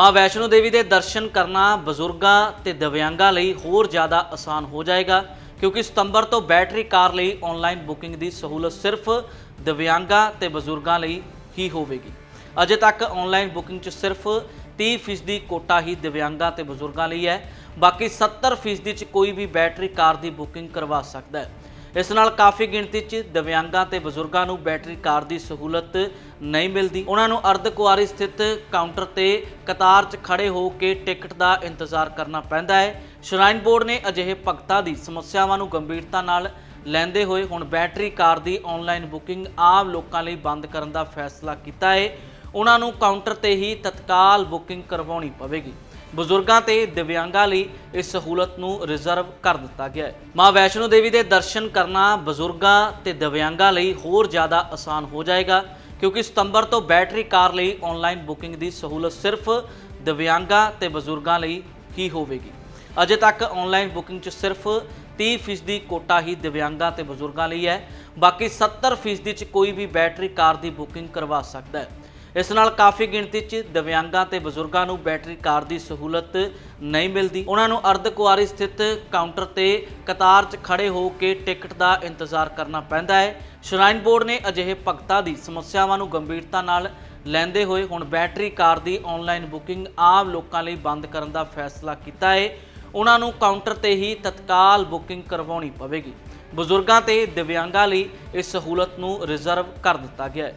ਮਾਂ ਵੈਸ਼ਨੋ ਦੇਵੀ ਦੇ ਦਰਸ਼ਨ ਕਰਨਾ ਬਜ਼ੁਰਗਾਂ ਤੇ ਦਿਵਿਆਂਗਾਂ ਲਈ ਹੋਰ ਜ਼ਿਆਦਾ ਆਸਾਨ ਹੋ ਜਾਏਗਾ, ਕਿਉਂਕਿ ਸਤੰਬਰ ਤੋਂ ਬੈਟਰੀ ਕਾਰ ਲਈ ਆਨਲਾਈਨ ਬੁਕਿੰਗ ਦੀ ਸਹੂਲਤ ਸਿਰਫ ਦਿਵਿਆਂਗਾਂ ਤੇ ਬਜ਼ੁਰਗਾਂ ਲਈ ਹੀ ਹੋਵੇਗੀ। ਅਜੇ ਤੱਕ ਆਨਲਾਈਨ ਬੁਕਿੰਗ 'ਚ ਸਿਰਫ 30% ਕੋਟਾ ਹੀ ਦਿਵਿਆਂਗਾਂ ਤੇ ਬਜ਼ੁਰਗਾਂ ਲਈ ਹੈ, ਬਾਕੀ 70% 'ਚ ਕੋਈ ਵੀ ਬੈਟਰੀ ਕਾਰ ਦੀ ਬੁਕਿੰਗ ਕਰਵਾ ਸਕਦਾ ਹੈ। ਇਸ ਨਾਲ ਕਾਫੀ ਗਿਣਤੀ 'ਚ ਦਿਵਿਆਂਗਾਂ ਤੇ ਬਜ਼ੁਰਗਾਂ ਨੂੰ ਬੈਟਰੀ ਕਾਰ ਦੀ ਸਹੂਲਤ ਨਹੀਂ ਮਿਲਦੀ। ਉਹਨਾਂ ਨੂੰ ਅਰਧਕੁਆਰੀ ਸਥਿਤ ਕਾਊਂਟਰ ਤੇ ਕਤਾਰ 'ਚ ਖੜੇ ਹੋ ਕੇ ਟਿਕਟ ਦਾ ਇੰਤਜ਼ਾਰ ਕਰਨਾ ਪੈਂਦਾ ਹੈ। ਸ਼ਰਾਈਨ ਬੋਰਡ ਨੇ ਅਜਿਹੇ ਭਗਤਾਂ ਦੀ ਸਮੱਸਿਆਵਾਂ ਨੂੰ ਗੰਭੀਰਤਾ ਨਾਲ ਲੈਂਦੇ ਹੋਏ ਹੁਣ ਬੈਟਰੀ ਕਾਰ ਦੀ ਆਨਲਾਈਨ ਬੁਕਿੰਗ ਆਮ ਲੋਕਾਂ ਲਈ ਬੰਦ ਕਰਨ ਦਾ ਫੈਸਲਾ ਕੀਤਾ ਹੈ। ਉਹਨਾਂ ਨੂੰ ਕਾਊਂਟਰ ਤੇ ਹੀ ਤਤਕਾਲ ਬੁਕਿੰਗ ਕਰਵਾਉਣੀ ਪਵੇਗੀ। ਬਜ਼ੁਰਗਾਂ ਤੇ ਦਿਵਿਆਂਗਾਂ ਲਈ ਇਸ ਸਹੂਲਤ ਨੂੰ ਰਿਜ਼ਰਵ ਕਰ ਦਿੱਤਾ ਗਿਆ ਹੈ। ਮਾਂ ਵੈਸ਼ਨੋ ਦੇਵੀ ਦੇ ਦਰਸ਼ਨ ਕਰਨਾ ਬਜ਼ੁਰਗਾਂ ਤੇ ਦਿਵਿਆਂਗਾਂ ਲਈ ਹੋਰ ਜ਼ਿਆਦਾ ਆਸਾਨ ਹੋ ਜਾਏਗਾ, ਕਿਉਂਕਿ ਸਤੰਬਰ ਤੋਂ ਬੈਟਰੀ ਕਾਰ ਲਈ ਆਨਲਾਈਨ ਬੁਕਿੰਗ ਦੀ ਸਹੂਲਤ ਸਿਰਫ ਦਿਵਿਆਂਗਾਂ ਤੇ ਬਜ਼ੁਰਗਾਂ ਲਈ ਹੀ ਹੋਵੇਗੀ। ਅਜੇ ਤੱਕ ਆਨਲਾਈਨ ਬੁਕਿੰਗ 'ਚ ਸਿਰਫ 30% ਕੋਟਾ ਹੀ ਦਿਵਿਆਂਗਾਂ ਤੇ ਬਜ਼ੁਰਗਾਂ ਲਈ ਹੈ। ਬਾਕੀ 70% 'ਚ ਕੋਈ ਵੀ ਬੈਟਰੀ ਕਾਰ ਦੀ ਬੁਕਿੰਗ ਕਰਵਾ ਸਕਦਾ ਹੈ। ਇਸ ਨਾਲ ਕਾਫੀ ਗਿਣਤੀ 'ਚ ਦਿਵਿਆਂਗਾਂ ਤੇ ਬਜ਼ੁਰਗਾਂ ਨੂੰ ਬੈਟਰੀ ਕਾਰ ਦੀ ਸਹੂਲਤ ਨਹੀਂ ਮਿਲਦੀ। ਉਹਨਾਂ ਨੂੰ ਅਰਧਕੁਆਰੀ ਸਥਿਤ ਕਾਊਂਟਰ ਤੇ ਕਤਾਰ 'ਚ ਖੜੇ ਹੋ ਕੇ ਟਿਕਟ ਦਾ ਇੰਤਜ਼ਾਰ ਕਰਨਾ ਪੈਂਦਾ ਹੈ। ਸ਼ਰਾਈਨ ਬੋਰਡ ਨੇ ਅਜਿਹੇ ਭਗਤਾਂ ਦੀ ਸਮੱਸਿਆਵਾਂ ਨੂੰ ਗੰਭੀਰਤਾ ਨਾਲ ਲੈਂਦੇ ਹੋਏ ਹੁਣ ਬੈਟਰੀ ਕਾਰ ਦੀ ਆਨਲਾਈਨ ਬੁਕਿੰਗ ਆਮ ਲੋਕਾਂ ਲਈ ਬੰਦ ਕਰਨ ਦਾ ਫੈਸਲਾ ਕੀਤਾ ਹੈ। ਉਹਨਾਂ ਨੂੰ ਕਾਊਂਟਰ ਤੇ ਹੀ ਤਤਕਾਲ ਬੁਕਿੰਗ ਕਰਵਾਉਣੀ ਪਵੇਗੀ। ਬਜ਼ੁਰਗਾਂ ਤੇ ਦਿਵਿਆਂਗਾਂ ਲਈ ਇਸ ਸਹੂਲਤ ਨੂੰ ਰਿਜ਼ਰਵ ਕਰ ਦਿੱਤਾ ਗਿਆ ਹੈ।